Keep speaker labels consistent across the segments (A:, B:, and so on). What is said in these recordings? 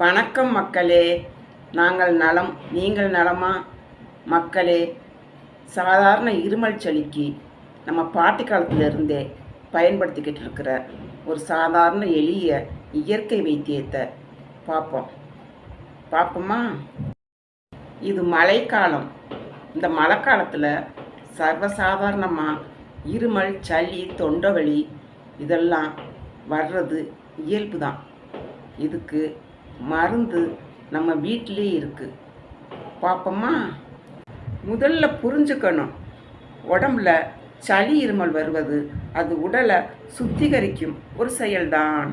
A: வணக்கம் மக்களே. நாங்கள் நலம் நீங்கள் நலமா? மக்களே சாதாரண இருமல் சளிக்கு நம்ம பாட்டி காலத்திலிருந்தே பயன்படுத்திக்கிட்டு இருக்கிற ஒரு சாதாரண எளிய இயற்கை வைத்தியத்தை பார்ப்போம் பார்ப்போமா இது மழைக்காலம். இந்த மழைக்காலத்தில் சர்வசாதாரணமாக இருமல் சளி தொண்டவழி இதெல்லாம் வர்றது இயல்பு தான் இதுக்கு மருந்து நம்ம வீட்டிலே இருக்குது பார்ப்போமா முதல்ல புரிஞ்சுக்கணும். உடம்புல சளி இருமல் வருவது அது உடலை சுத்திகரிக்கும் ஒரு செயல்தான்.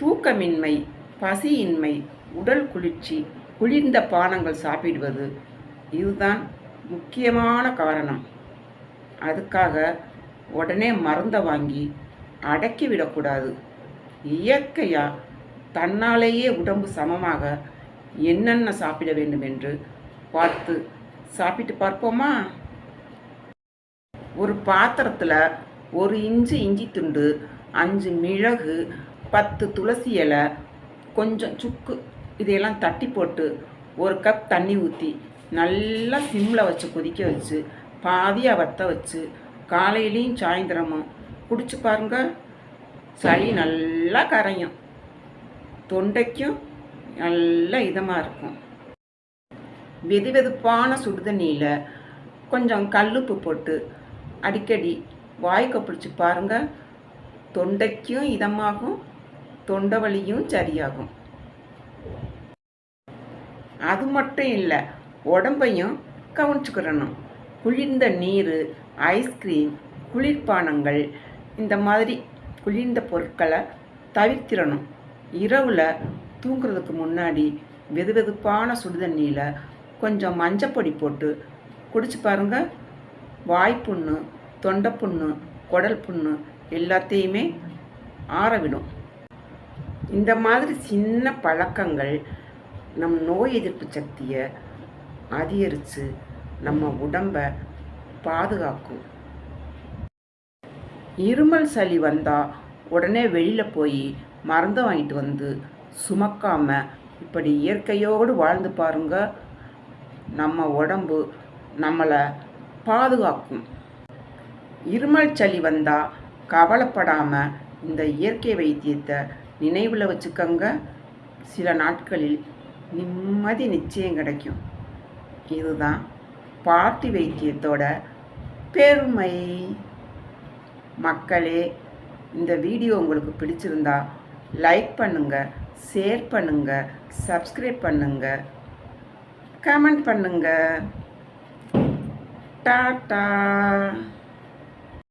A: தூக்கமின்மை பசியின்மை உடல் குளிர்ச்சி குளிர்ந்த பானங்கள் சாப்பிடுவது இதுதான் முக்கியமான காரணம். அதுக்காக உடனே மருந்தை வாங்கி அடக்கி விடக்கூடாது. இயற்கையாக தன்னாலேயே உடம்பு சமமாக என்னென்ன சாப்பிட வேண்டும் என்று பார்த்து சாப்பிட்டு பார்ப்போமா? ஒரு பாத்திரத்தில் ஒரு இன்ச்சு இஞ்சி துண்டு அஞ்சு மிளகு பத்து துளசி இலை கொஞ்சம் சுக்கு இதையெல்லாம் தட்டி போட்டு ஒரு கப் தண்ணி ஊற்றி நல்லா சிம்மில் வச்சு கொதிக்க வச்சு பாதியாக வத்த வச்சு காலையிலையும் சாயந்தரமும் குடிச்சு பாருங்க. சளி நல்லா கரையும். தொண்டைக்கும் நல்ல இதமாக இருக்கும். வெது வெதுப்பான சுடுதண்ணியில் கொஞ்சம் கல்லுப்பு போட்டு அடிக்கடி வாய்க்க பிடிச்சி பாருங்க. தொண்டைக்கும் இதமாகும் தொண்டை வலியும் சரியாகும். அது மட்டும் இல்லை உடம்பையும் கவனிச்சுக்கிறணும். குளிர்ந்த நீர் ஐஸ்கிரீம் குளிர்பானங்கள் இந்த மாதிரி குளிர்ந்த பொருட்களை தவிர்த்திடணும். இரவில் தூங்குறதுக்கு முன்னாடி வெது வெதுப்பான சுடுதண்ணியில் கொஞ்சம் மஞ்சப்பொடி போட்டு குடிச்சு பாருங்க. வாய்ப்புண்ணு தொண்டைப்புண்ணு குடல் புண்ணு எல்லாத்தையுமே ஆறவிடும். இந்த மாதிரி சின்ன பழக்கங்கள் நம் நோய் எதிர்ப்பு சக்தியை அதிகரித்து நம்ம உடம்பை பாதுகாக்கும். இருமல் சளி வந்தால் உடனே வெளியில் போய் மருந்து வாங்கிட்டு வந்து சுமக்காமல் இப்படி இயற்கையோடு வாழ்ந்து பாருங்க. நம்ம உடம்பு நம்மளை பாதுகாக்கும். இருமல் சளி வந்தால் கவலைப்படாமல் இந்த இயற்கை வைத்தியத்தை நினைவில் வச்சுக்கோங்க. சில நாட்களில் நிம்மதி நிச்சயம் கிடைக்கும். இதுதான் பாட்டி வைத்தியத்தோட பெருமை. மக்களே இந்த வீடியோ உங்களுக்கு பிடிச்சிருந்தா லைக் பண்ணுங்க ஷேர் பண்ணுங்க சப்ஸ்கிரைப் பண்ணுங்க கமெண்ட் பண்ணுங்க. டாட்டா.